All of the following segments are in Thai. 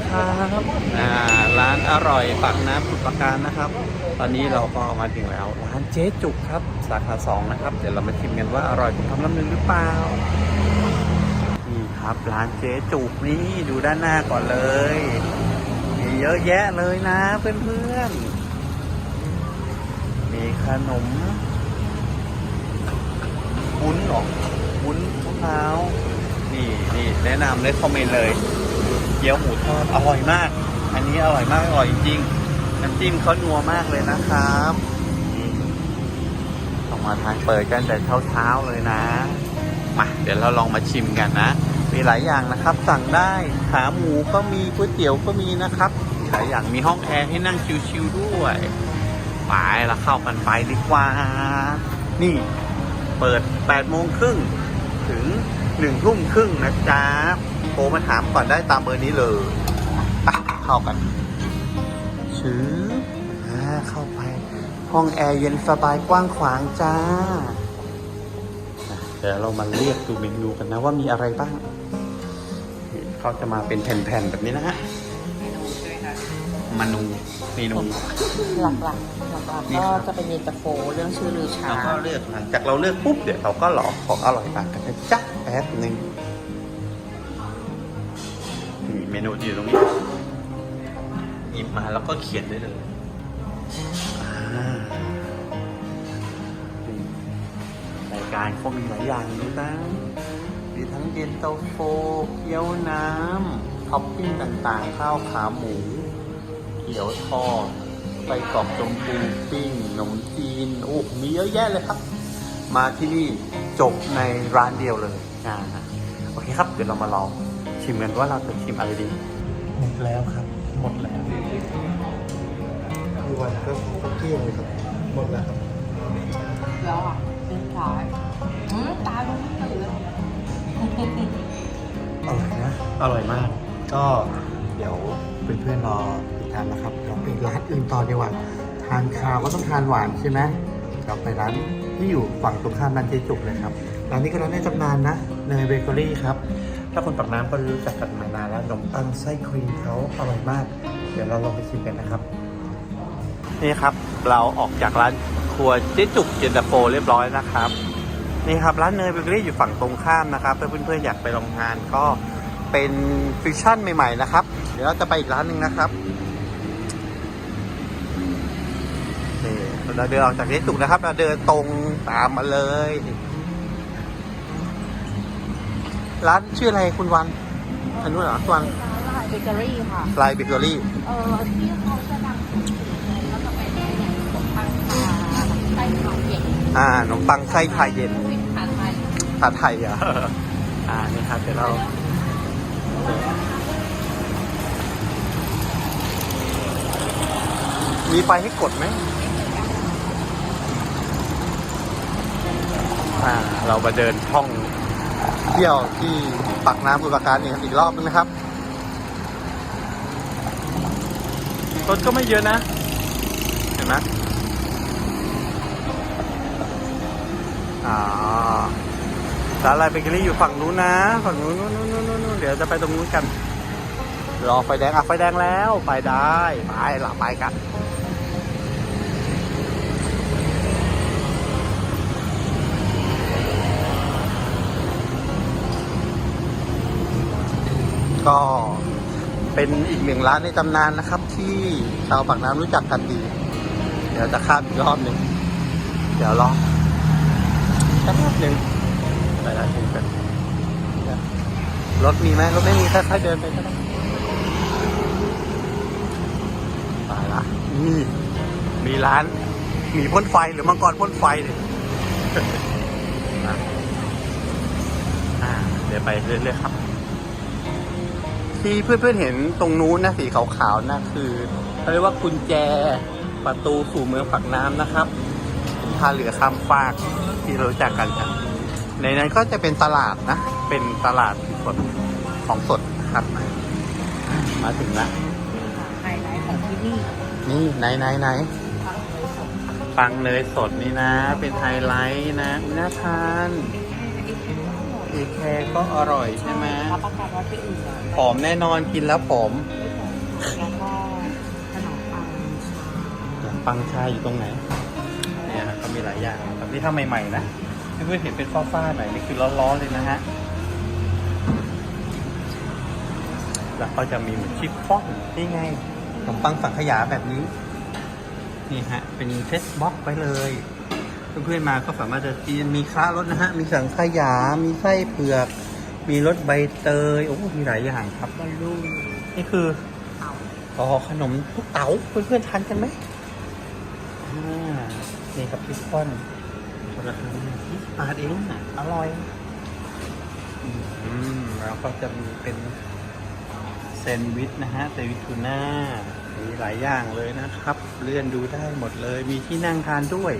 นะครับอ่าร้านอร่อยปากน้ำสุดประการนะครับ ตอนนี้เราก็มาถึงแล้วร้านเจ๊จุกครับ สาขาสองนะครับ เดี๋ยวเรามาชิมกันว่าอร่อยคุณทำน้ำหนึ่งหรือเปล่านี่ครับร้านเจ๊จุกนี่ดูด้านหน้าก่อนเลยมีเยอะแยะเลยนะเพื่อนๆมีขนมวุ้นหรอวุ้นมะพร้าวนี่นี่แนะนำเลยคอมเมนต์เลย เกี๊ยวหมูทอดอร่อยมาก อันนี้อร่อยมากอร่อยจริงน้ำจิ้มเขานัวมากเลยนะครับต้องมาทานเปิดกันแต่เช้าๆเลยนะมาเดี๋ยวเราลองมาชิมกันนะ มีหลายอย่างนะครับ สั่งได้ขาหมูก็มีก๋วยเตี๋ยวก็มีนะครับมีหลายอย่างมีห้องแอร์ให้นั่งชิวๆด้วยไปแล้วเข้ากันไปดีกว่า นี่ เปิด8โมงครึ่งถึง1ทุ่มครึ่งนะจ๊ะ รมาถามก่อนได้ตามเบอร์นี้เลยไปเข้ากันชื้ออ่าเข้าไป ห้องแอร์เย็นสบายกว้างขวางจ้า เดี๋ยวเรามาเรียกดูเมนูกันนะว่ามีอะไรบ้างนี่เขาจะมาเป็นแผ่นๆแบบนี้นะฮะเมนูเมนูหลักๆหลักๆนี่ก็ครับจะเป็นเย็นตาโฟเรื่องชื่อลือชาเราก็เลือกหลังจากเราเลือกปุ๊บเดี๋ยวเราก็หลอกของอร่อยต่างกันนะจ๊ะแป๊บหนึ่งนี่ เมนูที่อยู่ตรงนี้ หยิบมาแล้วก็เขียนได้เลยรายการเขามีหลายอย่างเลยนะมีทั้งเย็นเตาโฟเกี๊ยวน้ำท็อปปิ้งต่างๆ ข้าวขาหมูเกี๊ยวทอดไส้กรอกจมปูปิ้งขนมจีนโอ้มีเยอะแยะเลยครับ มาที่นี่จบในร้านเดียวเลยอ่าโอเคครับ เดี๋ยวเรามาลอง ชิมกันว่าเราจะชิมอะไรดี หมดแล้วครับ หมดแล้วคือวันก็ก็เกลี้ยงเลยครับ หมดแล้วครับแล้วอะเป็นขายอืมตาลงไม่ตื่นเลยอร่อยนะ อร่อยมาก ก็เดี๋ยวเพื่อนๆรอติดตามนะครับเราไปร้านอื่นต่อดีกว่า ทานข้าวก็ต้องทานหวานใช่ไหมเราไปร้านที่อยู่ฝั่งตรงข้ามร้านเจจุกเลยครับ ร้านนี้ก็ร้านในตำนานนะเนยเบเกอรี่ครับ ถ้าคนปากน้ำก็รู้จักกันมานานแล้วขนมปังไส้ครีมเขาอร่อยมาก เดี๋ยวเราลองไปชิมกันนะครับ นี่ครับเราออกจากร้านครัวเจ๊จุกเย็นตาโฟเรียบร้อยนะครับ นี่ครับร้านเนยเบเกอรี่อยู่ฝั่งตรงข้ามนะครับเพื่อนๆอยากไปลองทานก็เป็นฟิวชั่นใหม่ๆนะครับ เดี๋ยวเราจะไปอีกร้านหนึ่งนะครับเราเดินออกจากเจ๊จุกนะครับ เราเดินตรงตามมาเลย ร้านชื่ออะไรคุณวันอันนู้นเหรอคุณวันร้านเบเกอรี่ค่ะ ลายเบเกอรี่ เออที่เขาจะดังสุดๆแล้วก็เป็นเนี่ยขนมปังชาไส้ขาวเย็นอ่าขนมปังไส้ไทยเย็นเป็นทานไทยผาไทยอะ อ่า นี่ครับเดี๋ยวเรา มีไฟให้กดไหม อ่า เรามาเดินท่อง เที่ยวที่ปากน้ำบุรการอีกอีกรอบนึงนะครับรถก็ไม่เยอะนะ เห็นไหมอ่าสาลายเบเกอรี่อยู่ฝั่งนู้นนะ ฝั่งนู้นนู้นนู้นนู้นนู้นเดี๋ยวจะไปตรงนู้นกัน รอไฟแดง อะ ไฟแดงแล้ว ไปได้ ไปละไปกัน ก็เป็นอีกหนึ่งร้านในตำนานนะครับ ที่ชาวปากน้ำรู้จักกันดี เดี๋ยวจะข้ามอีกรอบหนึ่งเดี๋ยวรอแป๊บหนึ่งไปได้ถึงกันรถมีไหมรถไม่มีค่อยๆเดินไปก็ได้ไปละนี่มีร้านมีพ่นไฟหรือมังกรพ่นไฟเนี่ยอ่าเดี๋ยวไปเรื่อยๆครับ ที่เพื่อนๆเห็นตรงนู้นนะสีขาวๆนะคือเขาเรียกว่ากุญแจประตูสู่เมืองปากน้ำนะครับท่าเรือข้ามฟากที่เรารู้จักกันครับในนั้นก็จะเป็นตลาดนะ เป็นตลาดสดของสดนะครับ มาถึงแล้วไฮไลท์ของที่นี่ นี่ไหนไหนไหนปังเนยสดนี่นะ เป็นไฮไลท์นะน่าทานนสีแคร์ก็อร่อยใช่ไหมรับประกันว่าที่อื่นอะผ อมแน่นอนกินแล้วผอมไม่ผอมแล้วก็ขนมปังชาปังชาอยู่ตรงไหน เนี่ยนะเขามีหลายอย่างครับนี่ถ้าใหม่ๆนะเพื่อนๆเห็นเป็นฟ้าๆหน่อยนี่คือร้อนๆเลยนะฮะ แล้วก็จะมีเหมือนชิฟฟ่อนนี่ไงขนมปังสังขยาแบบนี้ นี่ฮะ เป็นเซตบ็อกไว้เลย เพื่อนๆมาก็สามารถจะกินมีค้ารสนะฮะ มีสังขยา มีไส้เผือก มีรสใบเตย โอ้ มีหลายอย่างครับบอลลูนนี่คือเต่าอ๋อขนมลูกเต๋าเพื่อนๆทานกันไหมอ่านี่ครับพิซซ่อนราคายี่สิบบาทเองอะอร่อยอืมแล้วก็จะมีเป็นแซนด์วิชนะฮะแซนด์วิชทูน่ามีหลายอย่างเลยนะครับ เลื่อนดูได้หมดเลย มีที่นั่งทานด้วย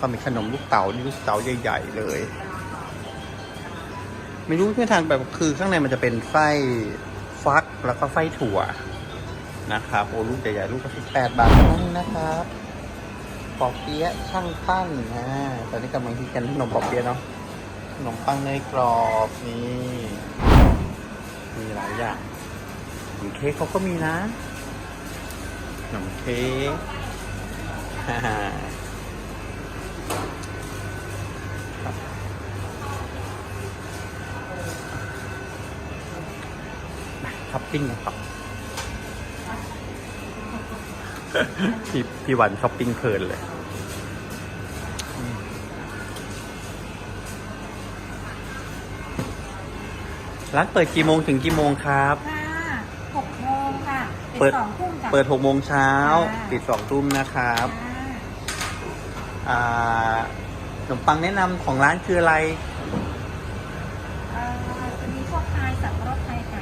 ก็มีขนมลูกเต๋านี่ลูกเต๋าใหญ่ๆเลย ไม่รู้เพื่อนทานแบบคือข้างในมันจะเป็นไส้ฟักแล้วก็ไส้ถั่วนะครับโอ้ลูกใหญ่ๆลูกก็สิบแปดบาทเท่านั้นนะครับปอกเปี๊ยะช่างปั้นอ่าตอนนี้กำลังคิดกันขนมปอกเปี๊ยะเนาะขนมปังเนยกรอบนี่มีหลายอย่างขนมเค้กเขาก็มีนะขนมเค้ก ปปิ้งนะครับพี่พี่หวันช้อปปิ้งเพลินเลยอืมร้านเปิดกี่โมงถึงกี่โมงครับ ค่ะหกโมงค่ะเปิดสองทุ่มจ้ะ เปิดหกโมงเช้าค่ะ ปิดสองทุ่มนะครับค่ะอ่าขนมปังแนะนำของร้านคืออะไร เอ่อจะมีพวกพายสับปะรดไทยไก่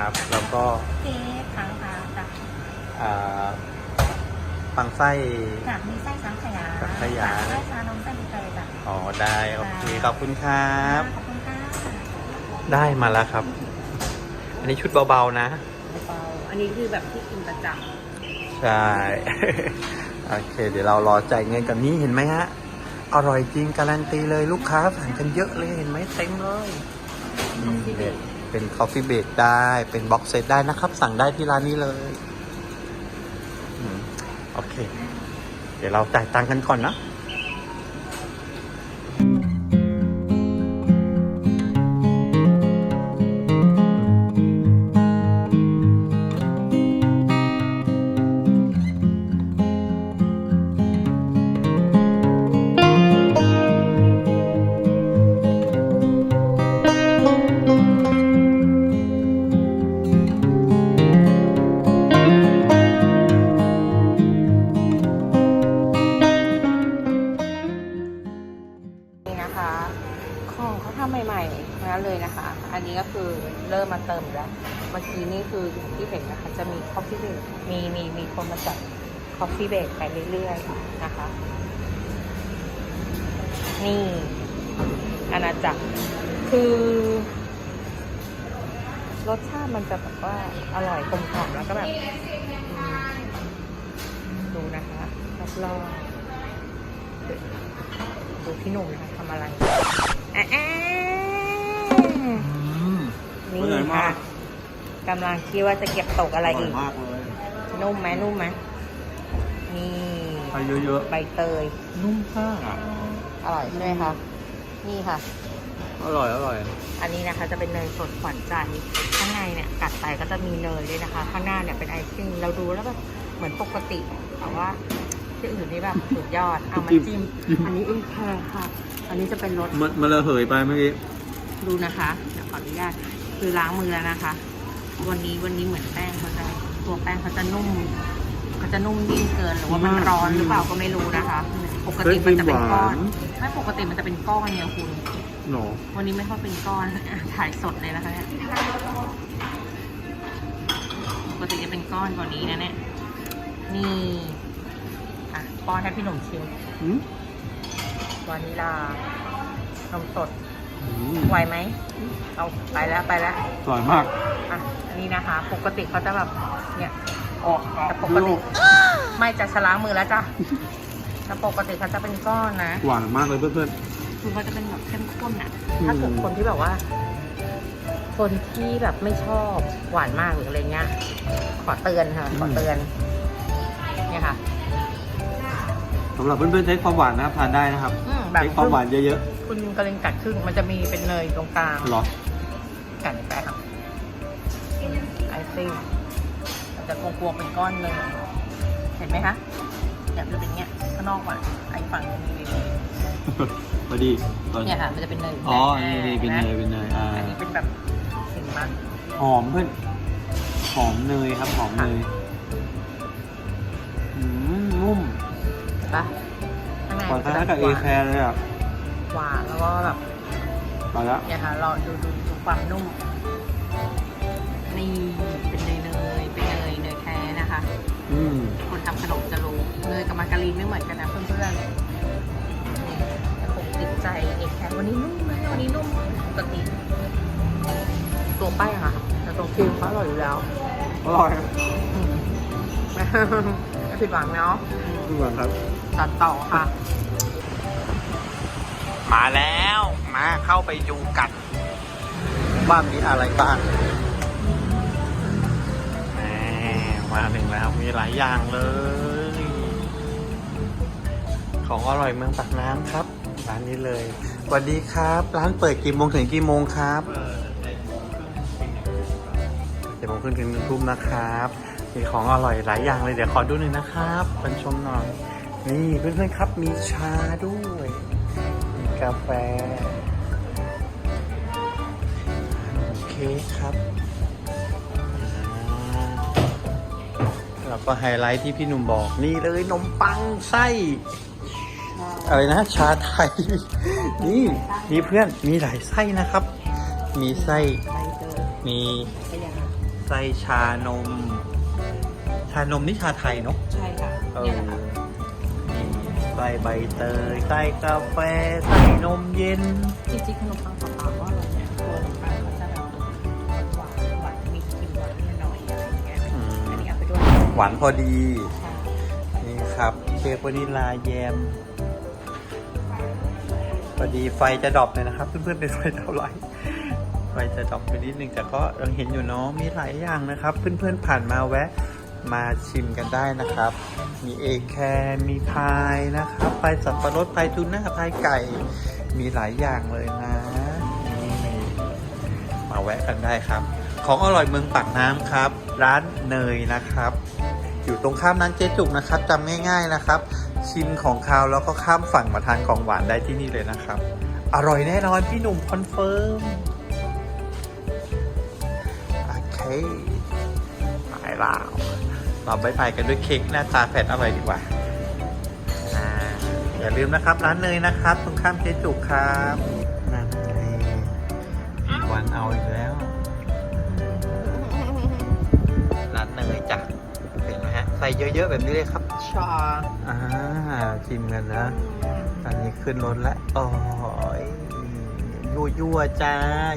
ค่ะครับ แล้วก็เค้กขังค่ะจ้ะอ่าปังไส้ จ้ะมีไส้สังขยาสังขยา ไส้ชานมไส้บุเตยจ้ะอ๋อได้โอเคขอบคุณครับ ขอบคุณค่ะได้มาแล้วครับ อันนี้ชุดเบาๆนะ เบาๆอันนี้คือแบบที่กินประจใช่ โอเค เดี๋ยวเรารอจ่ายเงินกับนี้เห็นไหมฮะ อร่อยจริงการันตีเลยลูกค้าสั่งกันเยอะเลยเห็นไหมเต็มเลยนี่เลย เป็นคอฟฟี่เบรกได้เป็นบ็อกเซตได้นะครับ สั่งได้ที่ร้านนี้เลยโอเค เดี๋ยวเราจ่ายตังค์กันก่อนนะ จะมีคอฟฟี่เบรกมีมีมีคนมาจัดคอฟฟี่เบรกไปเรื่อยๆนะคะ นี่อาณาจักรคือ รสชาติมันจะแบบว่าอร่อยกลมกล่อมแล้วก็แบบอืมดูนะคะรอบๆดูพี่หนุ่มนะคะทำอะไรแอะแอะนี่ค่ะ กำลังคิดว่าจะเก็บตกอะไรอีก มากเลยนุ่มไหมนุ่มไหมนี่ไปเยอะใบเตย ๆ นุ่มมากอะ อร่อยใช่ไหมคะ นี่ค่ะ อร่อย อร่อย อันนี้นะคะจะเป็นเนยสดขวัญใจข้างในเนี่ยกัดไปก็จะมีเนยด้วยนะคะ ข้างหน้าเนี่ยเป็นไอซิ่งเราดูแล้วแบบเหมือนปกติแต่ว่าที่อื่นนี่แบบสุดยอดเอามาจิ้ม จิ้มจิ้มอันนี้เอ็นแคร์ค่ะ อันนี้จะเป็นรสมันมันระเหยไปเมื่อกี้ดูนะคะเดี๋ยวขออนุญาตคือล้างมือแล้วนะคะ วันนี้วันนี้เหมือนแป้งเขาจะตัวแป้งเขาจะนุ่มเขาจะนุ่มยิ่งเกินหรือว่ามันร้อนหรือเปล่าก็ไม่รู้นะคะ ปกติมันจะเป็นก้อนไม่ปกติมันจะเป็นก้อนเนี่ยคุณหนอวันนี้ไม่ค่อยเป็นก้อนอะถ่ายสดเลยนะคะเนี่ยปกติจะเป็นก้อนกว่านี้นะเนี่ยนี่อะป้อนให้พี่หนุ่มชิมอืมวานิลานมสดอืมไหวไหมเอาไปแล้วไปแล้วอร่อยมากอะอั นนี้นะคะ ปกติเขาจะแบบเนี่ยแต่ปกติไม่จะชะล้างมือแล้วจ้ะแต่ปกติเขาจะเป็นก้อนนะ หวานมากเลยเพื่อน คือเขาจะเป็นแบบเข้มข้นอะอืม ถ้าเกิดคนที่แบบว่า คนที่แบบไม่ชอบหวานมากหรืออะไรเงี้ย ขอเตือนค่ะ ขอเตือน เนี่ยค่ะ ๆสำหรับเพื่อนๆใช้ความหวานนะครับทานได้นะครับอืมแบบใช้ความหวานเยอะคุณกระเลงกัดครึ่งมันจะมีเป็นเนยตรงกลางๆหรอ กัดไปครับไอ ซิ่งมันจะกลวงๆเป็นก้อนเนยเห็นไหมคะเนี่ยมันจะเป็นเงี้ยข้างนอกอะไอฝั่งนึงมีเนยพอดีเนี่ยค่ะมันจะเป็นเนยอ๋อนี่นี่เป็นเนยเป็นเนยอ่าอันนี้เป็นแบบสิ่งมันหอมเพื่อนหอมเนยครับหอมเนยอืมนุ่มเห็นปะข้างในหวานมันคล้ายๆกับเอแคร์เลยอะหวานแล้วก็แบบมาแล้วเนี่ยค่ะรอดูดูดูความนุ่มนี่ ขนมจะรู้เนยกับมาการีนไม่เหมือนกันนะเพื่อนๆนี่แต่ผมติดใจเอกแคร์วันนี้นุ่มเลยวันนี้นุ่มปกติตัวแป้งอะค่ะแต่ตรงครีมเขาอร่อยอยู่แล้วอร่อยอืมไม่ผิดหวังเนาะทุกคนครับตัดต่อค่ะ มาแล้ว มาเข้าไปดูกัน ว่ามีอะไรบ้าง มาถึงแล้วมีหลายอย่างเลย ของอร่อยเมืองปากน้ำครับ ร้านนี้เลยสวัสดีครับ ร้านเปิดกี่โมงถึงกี่โมงครับเจ็ดโมงครึ่งถึงหนึ่งทุ่มนะครับ มีของอร่อยหลายอย่างเลยเดี๋ยวขอดูหน่อยนะครับเป็นชมหน่อย นี่เพื่อนๆครับมีชาด้วยมีกาแฟโอเคกครับ แล้วก็ไฮไลท์ที่พี่หนุ่มบอกนี่เลยนมปังไส้อะไรนะ ชาไทย นี่มีเพื่อนมีหลายไส้นะครับ มีไส้ใบเตยมีก็ยังไส้ชานม ชานมนี่ชาไทยเนาะใช่ค่ะเอเนี่ยอนะคะมีไส้ใบเตยไส้กาแฟไส้นมเย็นจริงๆขนมปังเปล่าๆก็ หวานพอดีใช่นี่ครับเค้กวานิลาแยมพอดีไฟจะดรอปเลยนะครับ เพื่อนๆเป็นไฟเท่าไหร่ไฟจะดรอปไปนิดนึงแต่ก็ยังเห็นอยู่เนาะมีหลายอย่างนะครับ เพื่อนๆผ่านมาแวะมาชิมกันได้นะครับ มีเอแคร์มีพายนะครับพายสับปะรดพายทูน่าพายไก่ มีหลายอย่างเลยนะนี่มาแวะกันได้ครับ ของอร่อยเมืองปากน้ำครับ ร้านเนยนะครับ อยู่ตรงข้ามร้านเจ๊จุกนะครับจำง่าย ๆนะครับ ชิมของคาวแล้วก็ข้ามฝั่งมาทานของหวานได้ที่นี่เลยนะครับ อร่อยแน่นอนพี่หนุ่มคอนเฟิร์มโอเคไปแล้วเราไปไปกันด้วยเค้กหน้าตาแผ่นอร่อยดีกว่าอย่าลืมนะครับ ร้านเนยนะครับ ตรงข้ามเจ๊จุกครับนั่นไงอีกวันเอาอีกแล้ว ใส่เยอะๆแบบนี้เลยครับชาอ่าชิมกันนะอันนี้ขึ้นรถแล้วโอ้ยยั่วยั่วๆจ้า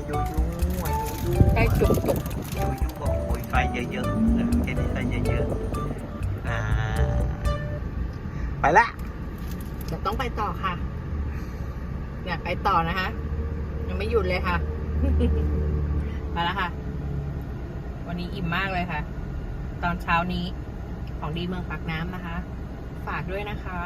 ยั่วยั่วยั่วยั่วได้จุกจุกยั่วยั่วโอ้ยไฟเยอะๆเออแค่นี้ไฟเยอะๆอ่าไปละจะต้องไปต่อค่ะ อยากไปต่อนะคะ ยังไม่หยุดเลยค่ะมาแล้วค่ะ วันนี้อิ่มมากเลยค่ะ ตอนเช้านี้ ของดีเมืองปากน้ำนะคะ ฝากด้วยนะคะ